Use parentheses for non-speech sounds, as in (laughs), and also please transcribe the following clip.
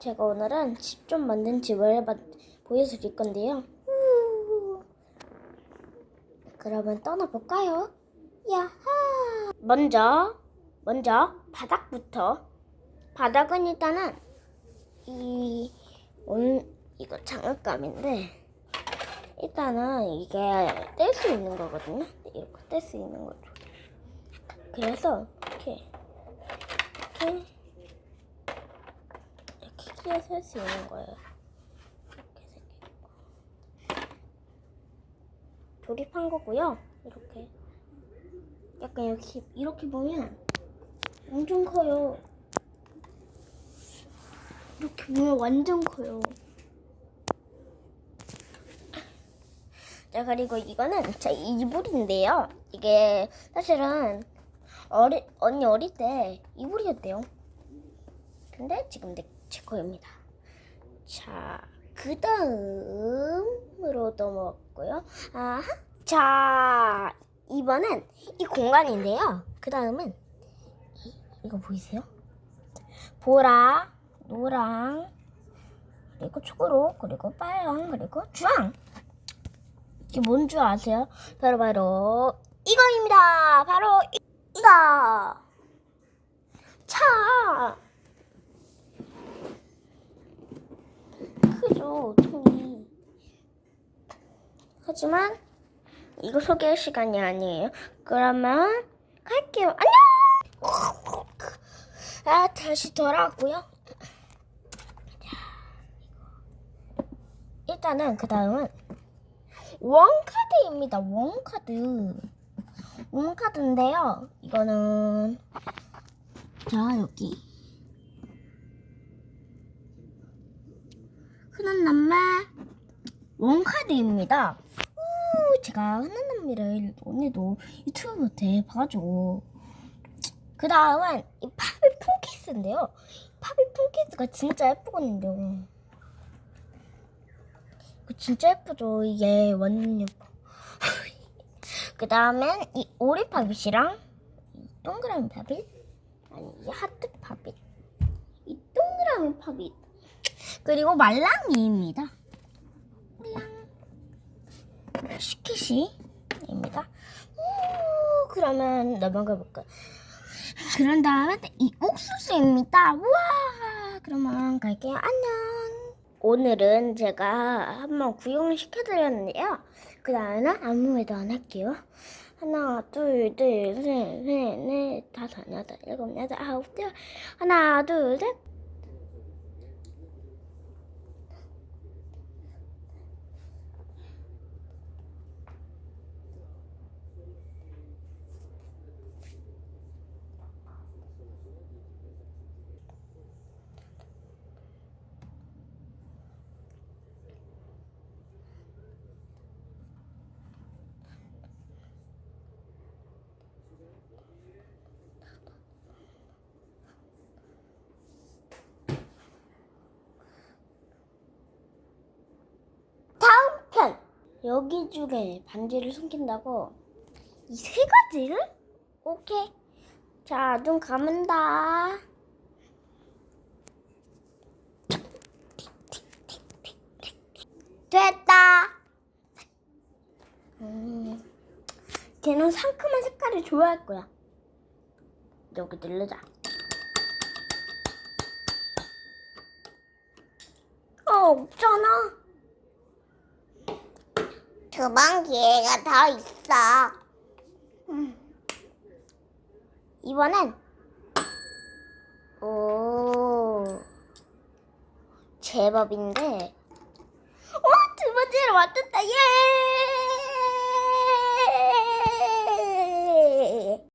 제가 오늘은 집 좀 만든 집을 마- 보여드릴 건데요. 우. 그러면 떠나볼까요? 야하! 먼저, 먼저 바닥부터. 바닥은 일단은 이, 온, 이거 장난감인데, 일단은 이게 뗄 수 있는 거거든요. 이렇게 뗄 수 있는 거죠. 그래서 이렇게, 이렇게, 이렇게 끼워서 할수 있는 거예요. 이렇게 생기고. 조립한 거고요. 이렇게. 약간 이렇게, 이렇게 보면 엄청 커요. 이렇게 보면 완전 커요. 자, 그리고 이거는 제 이불인데요. 이게 사실은 어리, 언니 어릴 때 이불이었대요. 근데 지금 내, 제 거입니다. 자, 그 다음으로 넘어갔고요. 아하. 자, 이번엔 이 공간인데요. 그 다음은 이, 이거 보이세요? 보라, 노랑, 그리고 초록, 그리고 빨강, 그리고 주황. 이게 뭔 줄 아세요? 바로 바로 이거입니다. 바로 이, 이거. 차. 크죠, 통이. 하지만 이거 소개할 시간이 아니에요. 그러면 갈게요. 안녕. 아 다시 돌아왔고요. 일단은 그 다음은 원카드입니다. 원카드. 원카드인데요. 이거는 자 여기 흔한 남매 원카드입니다. 우, 제가 흔한 남매를 오늘도 유튜브 때 봐가지고 그 다음은 이 파비 폰케이스인데요. 파비 폰케이스가 진짜 예쁘거든요. 그 진짜 예쁘죠. 이게 완전 예뻐. (laughs) 그 다음엔 이 오리 파빗이랑 이 동그라미 파빗 아니 이 하트 파빗 이 동그라미 파빗 그리고 말랑이입니다. 말랑 시키시입니다. 우, 그러면 넘어가 볼까. 그런 다음에 이 옥수수입니다. 우와 그러면 갈게요. 안녕. 오늘은 제가 한번 구경을 시켜드렸는데요. 그 다음에는 아무 말도 안 할게요. 하나, 둘, 둘, 셋, 넷, 넷, 다섯, 여덟, 일곱, 여덟, 아홉, 열. 하나, 둘, 셋. 다음 편. 여기 중에 반지를 숨긴다고 이 세 가지를? 오케이. 자, 눈 감은다. 됐다. 음, 걔는 상큼한 색깔을 좋아할 거야. 여기 누르자. 어, 없잖아. 두번 기회가 더 있어. 음. 이번엔 오 제법인데 어두 번째로 맞췄다 예